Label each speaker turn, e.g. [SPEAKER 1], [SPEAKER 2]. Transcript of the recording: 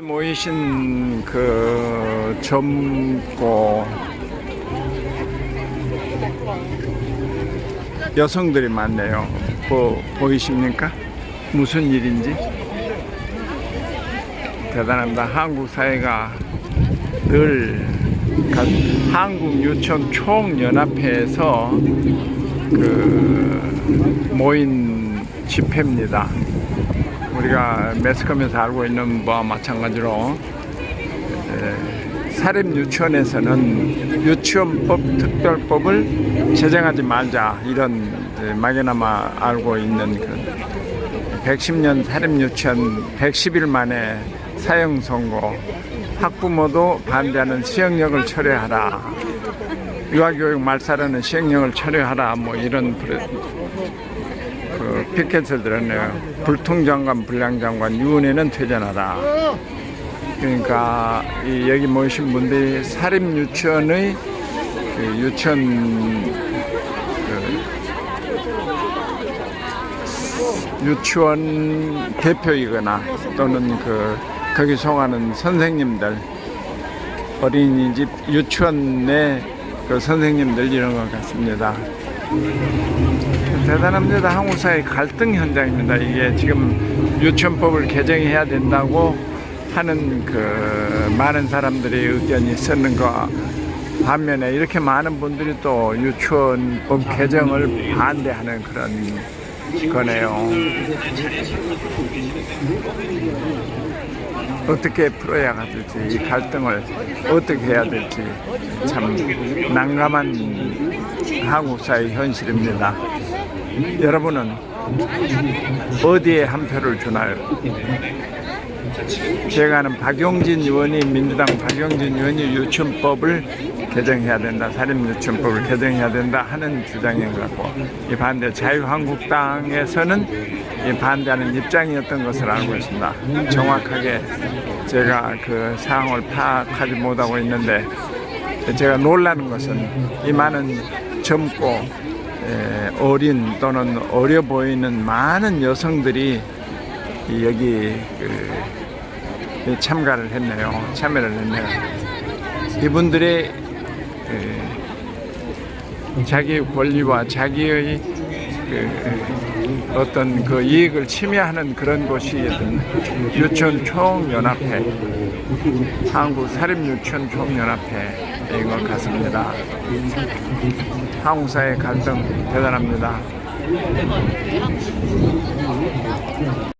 [SPEAKER 1] 모이신 그 젊고 여성들이 많네요. 보, 보이십니까? 무슨 일인지 대단합니다. 한국 사회가 늘 가- 한국 유치원 총연합회에서 그 모인 집회입니다. 우리가 매스컴에서 알고 있는 바와 마찬가지로 에, 사립 유치원에서는 유치원법 특별법을 제정하지 말자 이런 이제 막연하마 알고 있는 그 110년 사립 유치원 110일 만에 사형 선고 학부모도 반대하는 시행령을 철회하라. 유아교육 말살하는 시행령을 철회하라 뭐 이런 그 피켓을 들었네요. 불통장관, 불량장관, 유은혜는 퇴전하라. 그러니까 이 여기 모이신 분들이 사립 유치원의 그 유치원 그 유치원 대표이거나 또는 그 거기 송하는 선생님들 어린이집 유치원 내 그 선생님들 이런 것 같습니다. 대단합니다. 한국 사회 갈등 현장입니다. 이게 지금 유치원법을 개정해야 된다고 하는 그 많은 사람들의 의견이 있었는 거 반면에 이렇게 많은 분들이 또 유치원법 개정을 반대하는 그런 거네요. 어떻게 풀어야 될지 이 갈등을 어떻게 해야 될지 참 난감한 한국 사회 현실입니다. 여러분은 어디에 한 표를 주나요? 제가 아는 박용진 의원이 민주당 박용진 의원이 유치원법을 개정해야 된다, 사립 유치원법을 개정해야 된다 하는 주장인 것 같고 이 반대 자유한국당에서는 이 반대하는 입장이었던 것을 알고 있습니다. 정확하게 제가 그 상황을 파악하지 못하고 있는데 제가 놀라는 것은 이 많은 젊고 에, 어린 또는 어려 보이는 많은 여성들이 이 여기 그, 이 참가를 했네요. 참여를 했네요. 이분들의 에, 자기 권리와 자기의 그 어떤 그 이익을 침해하는 그런 곳이 유치원 총연합회, 한국 사립유치원 총연합회인 것 같습니다. 한국 사회 갈등 대단합니다.